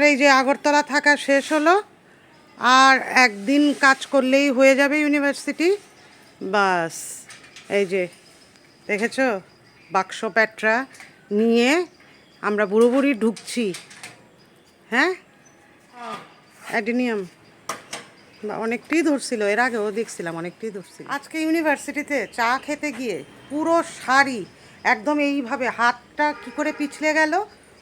আমার এই যে আগরতলা থাকা শেষ হলো, আর একদিন কাজ করলেই হয়ে যাবে ইউনিভার্সিটি। বাস, এই যে, দেখেছ? বাক্স প্যাটরা নিয়ে আমরা বুড়ো বুড়ি ঢুকছি। হ্যাঁ? অ্যাডিনিয়াম। বা, অনেকটাই ধরছিল এর আগেও দেখছিলাম অনেকটাই ধরছিল আজকে ইউনিভার্সিটিতে চা খেতে গিয়ে পুরো শাড়ি, একদম এইভাবে হাতটা কি করে পিছলে গেল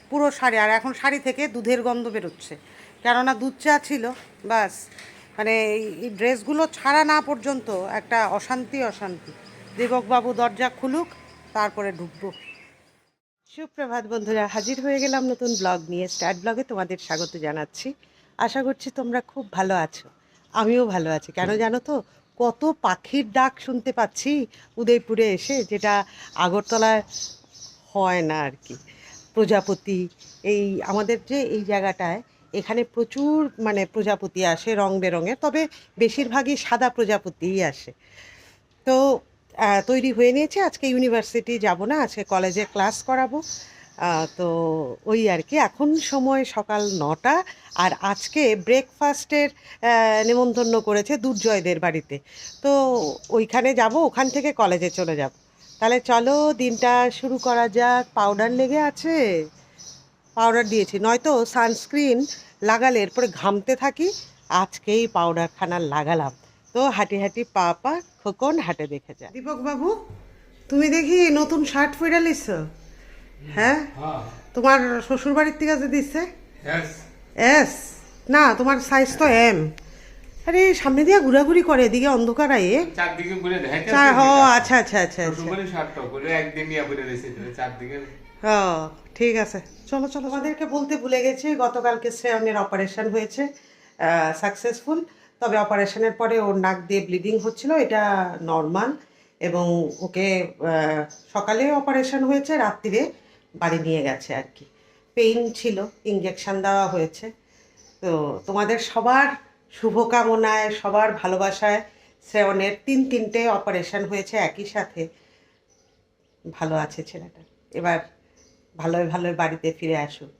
পুরো শাড়ি আর এখন শাড়ি থেকে দুধের গন্ধ বেরোচ্ছে। কেননা দুধ চা ছিল বাস। মানে এই- ড্রেসগুলো ছাড়া না পর্যন্ত একটা অশান্তি অশান্তি। দেবকবাবু দরজা খুলুক তারপরে ঢুকবো। সুপ্রভাত বন্ধুরা হাজির হয়ে গেলাম নতুন ব্লগ নিয়ে। স্টার্ট ব্লগে তোমাদের স্বাগত জানাচ্ছি। আশা করছি তোমরা খুব ভালো আছো। আমিও ভালো আছি। কেন জানো তো কত পাখির ডাক শুনতে পাচ্ছি উদয়পুরে এসে যেটা আগরতলায় হয় না আর কি। প্রজাপতি, এই আমাদের যে এই জায়গাটায় এখানে প্রচুর মানে প্রজাপতি আসে রং বেরঙের, তবে বেশিরভাগই সাদা প্রজাপতিই আসে। তো তৈরি হয়ে নিয়েছে, আজকে ইউনিভার্সিটি যাব না, আজকে কলেজে ক্লাস করাবো। তো ওই আর কি, এখন সময় সকাল নটা, আর আজকে ব্রেকফাস্টের নেমন্তন্ন করেছে দুর্জয়দের বাড়িতে। তো ওইখানে যাব, ওখান থেকে কলেজে চলে যাব। তাহলে চলো দিনটা শুরু করা যাক। পাউডার লেগে আছে। পাউডার দিয়েছি। নয়তো সানস্ক্রিন লাগালে এরপরে ঘামতে থাকি। আজকেই পাউডারখানা লাগালাম। তো হাঁটি হাঁটি পা পা খোকন হাটে দেখে যায়। দীপক বাবু তুমি দেখি নতুন শার্ট পরে হ্যাঁ? হ্যাঁ। তোমার শ্বশুর বাড়ির থেকে যে দিচ্ছে এস না তোমার সাইজ তো এম আরে সামনে দিয়ে ঘোরাঘুরি করে এদিকে অন্ধকার আয়ে। চারদিকে ঘুরে দেখাইতে চা- ও আচ্ছা আচ্ছা আচ্ছা আচ্ছা। শ্বশুরবাড়ি সাতটা করে একদিন ইয়া করে দিয়েছে চারদিকে। ও ঠিক আছে। চলো চলো আমাদেরকে বলতে ভুলে গেছি গতকালকে শ্রেয়নের অপারেশন হয়েছে সাকসেসফুল তবে অপারেশনের পরে ওর নাক দিয়ে ব্লিডিং হচ্ছিল এটা নর্মাল এবং ওকে সকালে অপারেশন হয়েছে রাত্রিরে বাড়ি নিয়ে গেছে আর কি। পেইন ছিল ইঞ্জেকশন দেওয়া হয়েছে। তো তোমাদের সবার শুভকামনায়, সবার ভালোবাসায় শ্রেয়নের তিন তিনটে অপারেশন হয়েছে একই সাথে। ভালো আছে ছেলেটা। এবার ভালোই ভালোই বাড়িতে ফিরে আসুক।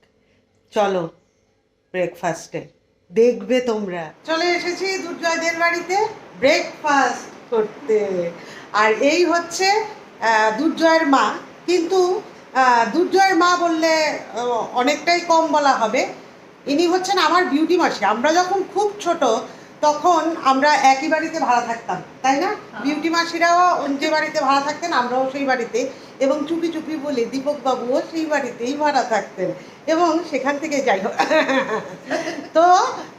চলো ব্রেকফাস্টে দেখবে তোমরা। চলে এসেছি দুর্জয়দের বাড়িতে ব্রেকফাস্ট করতে। আর এই হচ্ছে দুর্জয়ের মা। কিন্তু দুর্জয়ের মা বললে অনেকটাই কম বলা হবে। ইনি হচ্ছেন আমার বিউটি মাসি। আমরা যখন খুব ছোট তখন আমরা একই বাড়িতে ভাড়া থাকতাম তাই না? বিউটি মাসিরাও যে বাড়িতে ভাড়া থাকতেন আমরাও সেই বাড়িতে। এবং চুপি চুপি বলে দীপক বাবুও সেই বাড়িতেই ভাড়া থাকতেন। এবং সেখান থেকে যাই হোক। তো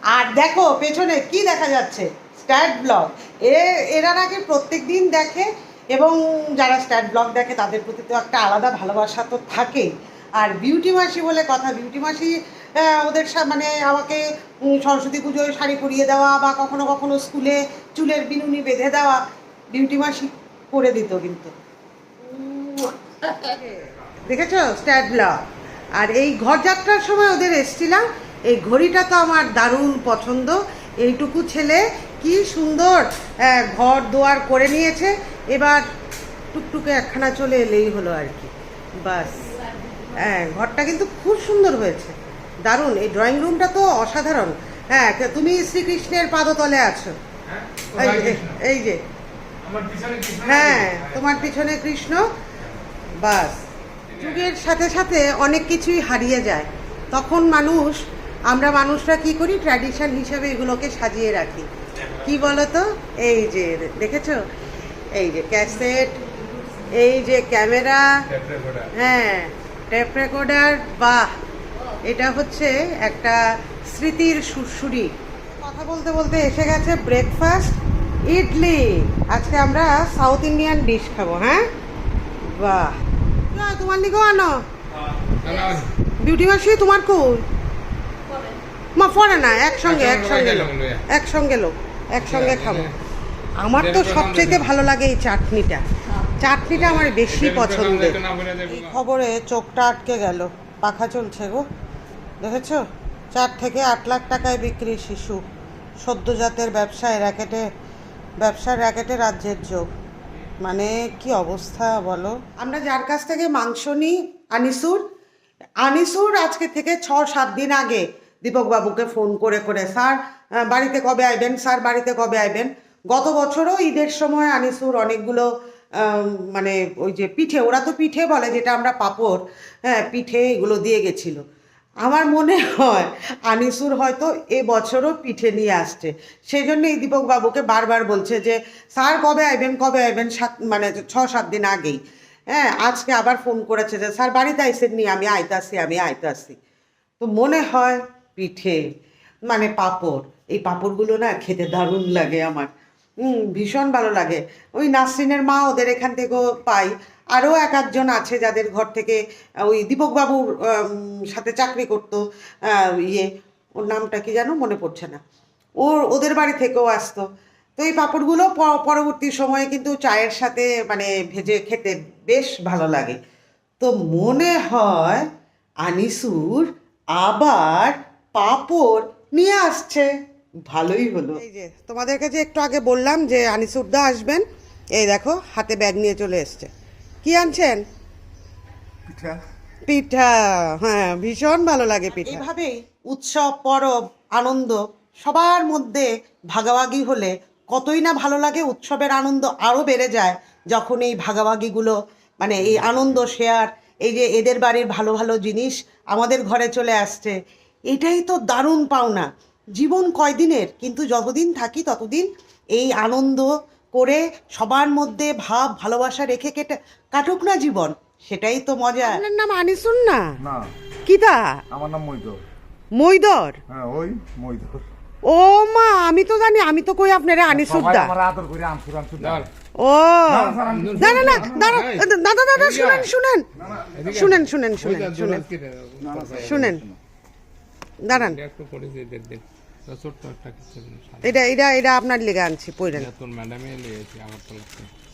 আর দেখো পেছনে কি দেখা যাচ্ছে? স্ট্যাট ব্লগ এ এরা নাকি প্রত্যেক দিন দেখে এবং যারা স্ট্যাট ব্লগ দেখে তাদের প্রতি তো একটা আলাদা ভালোবাসা তো থাকেই। আর বিউটি মাসি বলে কথা বিউটি মাসি ওদের সা- মানে আমাকে সরস্বতী পুজোয় শাড়ি পরিয়ে দেওয়া বা কখনো কখনো স্কুলে চুলের বিনুনি বেঁধে দেওয়া বিউটি মাসি করে দিত কিন্তু। দেখেছ? স্ট্যাট ব্লগ আর এই ঘর যাত্রার সময় ওদের এসছিলাম এই ঘড়িটা তো আমার দারুণ পছন্দ। এইটুকু ছেলে কি সুন্দর আহ, ঘর দোয়ার করে নিয়েছে। এবার টুকটুকে একখানা চলে এলেই হলো আর কি। বাস। হ্যাঁ ঘরটা কিন্তু খুব সুন্দর হয়েছে। দারুণ এই ড্রয়িং রুমটা তো অসাধারণ। হ্যাঁ তুমি শ্রীকৃষ্ণের পাদতলে আছো। হ্যাঁ এই যে হ্যাঁ তোমার পিছনে কৃষ্ণ। বাস। যুগের সাথে সাথে অনেক কিছুই হারিয়ে যায়। তখন মানুষ আমরা মানুষরা কি করি? ট্র্যাডিশন হিসেবে এগুলোকে সাজিয়ে রাখি। কি বলতো? এই যে দেখেছ? এই যে ক্যাসেট এই যে ক্যামেরা হ্যাঁ টেপ রেকর্ডার বাহ! এটা হচ্ছে একটা স্মৃতির সুরসুরি কথা বলতে বলতে এসে গেছে ব্রেকফাস্ট ইডলি। আজকে আমরা সাউথ ইন্ডিয়ান ডিশ খাব হ্যাঁ? বাহ। তোমার নিকেও আনো। বিউটি মাসি তোমার কই? মা পড়ে না একসঙ্গে একসঙ্গে একসঙ্গে লোক। একসঙ্গে লোক একসঙ্গে হ্যাঁ, খাব। হ্যাঁ। আমার তো সবচেয়ে ভালো লাগে এই চাটনিটা। চাটনিটা আমার বেশি পছন্দের। এই খবরে চোখটা আটকে গেল। পাখা চলছে গো। দেখেছ? চার থেকে আট লাখ টাকায় বিক্রি শিশু। সদ্যজাতের ব্যবসায় র্যাকেটে, ব্যবসার র্যাকেটে রাজ্যের যোগ। মানে কি অবস্থা বলো? আমরা যার কাছ থেকে মাংস নিই, আনিসুর আনিসুর আজকে থেকে ছ, সাত দিন আগে দীপকবাবুকে ফোন করে করে, স্যার বাড়িতে কবে আইবেন? স্যার, বাড়িতে কবে আইবেন? গত বছরও ঈদের সময় আনিসুর অনেকগুলো মানে ওই যে পিঠে, ওরা তো পিঠে বলে, যেটা আমরা পাপড় হ্যাঁ পিঠে এগুলো দিয়ে গেছিল। আমার মনে হয় আনিসুর হয়তো এ বছরও পিঠে নিয়ে আসছে। সেই জন্য এই দীপকবাবুকে বারবার বলছে যে, স্যার কবে আইবেন কবে আইবেন? সাত মানে ছ, সাত দিন আগেই। হ্যাঁ আজকে আবার ফোন করেছে যে, স্যার, বাড়িতে আইসেন নি, আমি আইতাছি আমি আইতাছি। তো মনে হয় পিঠে মানে পাঁপড়, এই পাঁপড়গুলো না খেতে দারুণ লাগে আমার। হুম ভীষণ ভালো লাগে। ওই নাসরিনের মা ওদের এখান থেকেও পাই। আরও এক একজন আছে যাদের ঘর থেকে ওই দীপকবাবুর সাথে চাকরি করতো ইয়ে ওর নামটা কি যেন মনে পড়ছে না। ওর, ওদের বাড়ি থেকেও আসতো। তো এই পাঁপড়গুলো পরবর্তী সময়ে কিন্তু চায়ের সাথে মানে ভেজে খেতে বেশ ভালো লাগে। তো মনে হয় আনিসুর আবার পাপড় নিয়ে আসছে। ভালোই হলো। এই যে, তোমাদের কাছে একটু আগে বললাম যে আনিসুরদা আসবেন। এই দেখো, হাতে ব্যাগ নিয়ে চলে এসছে। কি আনছেন? পিঠা। পিঠা হ্যাঁ ভীষণ ভালো লাগে পিঠা। এইভাবেই উৎসব পরব আনন্দ সবার মধ্যে ভাগাভাগি হলে কতই না ভালো লাগে উৎসবের আনন্দ আরও বেড়ে যায় যখন এই ভাগাভাগিগুলো মানে এই আনন্দ শেয়ার এই যে এদের বাড়ির ভালো ভালো জিনিস আমাদের ঘরে চলে আসছে এটাই তো দারুণ পাওনা। জীবন কয়দিনের? কিন্তু যতদিন থাকি ততদিন এই আনন্দ করে সবার মধ্যে ভাব ভালোবাসা রেখে কেটে কাটুক না জীবন। সেটাই তো মজা। আপনার নাম আনিসুন না? না। কিতা আমার নাম মৈদর। মইদর হ্যাঁ ওই মৈদর। ও মা আমি তো জানি আমি তো কই আপনারা আনিসুর সবাই দা। আমার আদর করে আনসুর আনসুর দাঁড়। ও। না, না, না। দাদা দাদা শুনেন। শুনেন। শুনেন শুনেন শুনেন শুনেন। শুনেন। দাঁড়ান। এটা দিন ছোট্ট একটা কিছু এটা এটা এটা আপনার লেগে আনছি পইরেন তোর ম্যাডামে লিয়েছে আমার তো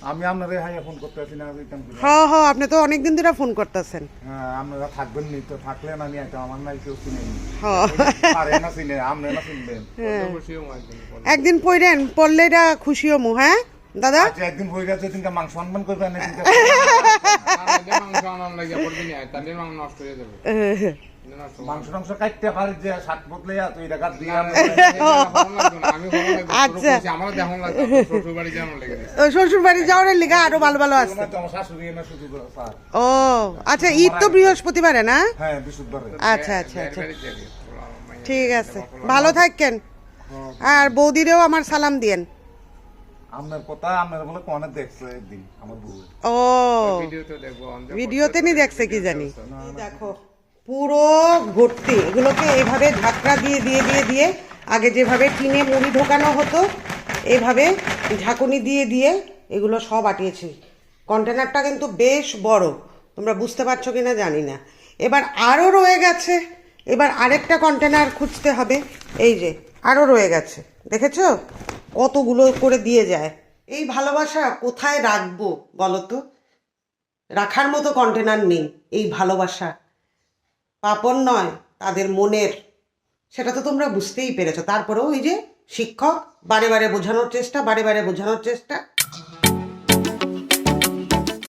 আমি আপনারা হাইয়া ফোন করতে আছি না ওইখান থেকে। হ হ আপনি তো অনেকদিন ধরে ফোন করতেছেন। হ্যাঁ আপনারা থাকবেন নি তো থাকলেন আমি আমার নাই কেউ চিনে নি। হ পারে না চিনে আপনি না চিনবেন। একদিন পড়েন পড়লে এটা খুশিও মু হ্যাঁ? দাদা আচ্ছা একদিন হয়ে গেছে তিনটা মাংস আনবেন করবেন না তিনটা মাংস আনার লাগে পড়বি না তাহলে মাংস নষ্ট হয়ে যাবে মাংস টাংস কাটতে পারি যে শাক বদলে তুই দেখা দিয়ে আচ্ছা। শ্বশুর বাড়ি যেমন লেগে গেছে শ্বশুর বাড়ি যাওয়ার লেগে আরও ভালো ভালো আছে ও আচ্ছা ঈদ তো বৃহস্পতিবারে না হ্যাঁ আচ্ছা আচ্ছা আচ্ছা ঠিক আছে ভালো থাকেন আর বৌদিরেও আমার সালাম দিয়েন আপনার কথা আপনার বলে কনে দেখছে একদিন আমার বউ। ও ভিডিওতে দেখব ভিডিওতে নি দেখছে কি জানি? দেখো পুরো ভর্তি এগুলোকে এইভাবে ঝাঁকড়া দিয়ে দিয়ে দিয়ে দিয়ে আগে যেভাবে টিনে মুড়ি ঢোকানো হতো এইভাবে ঝাঁকুনি দিয়ে দিয়ে এগুলো সব আটিয়েছি। কন্টেনারটা কিন্তু বেশ বড় তোমরা বুঝতে পারছ কি না জানি না। এবার আরও রয়ে গেছে এবার আরেকটা কন্টেনার খুঁজতে হবে এই যে আরও রয়ে গেছে দেখেছ? কতগুলো করে দিয়ে যায়? এই ভালোবাসা কোথায় রাখব বলো তো রাখার মতো কন্টেনার নেই এই ভালোবাসা। পাপন নয়, তাদের মনের। সেটা তো তোমরা বুঝতেই পেরেছ। তারপরেও এই যে শিক্ষক বারে বারে বোঝানোর চেষ্টা, বারে বারে বোঝানোর চেষ্টা।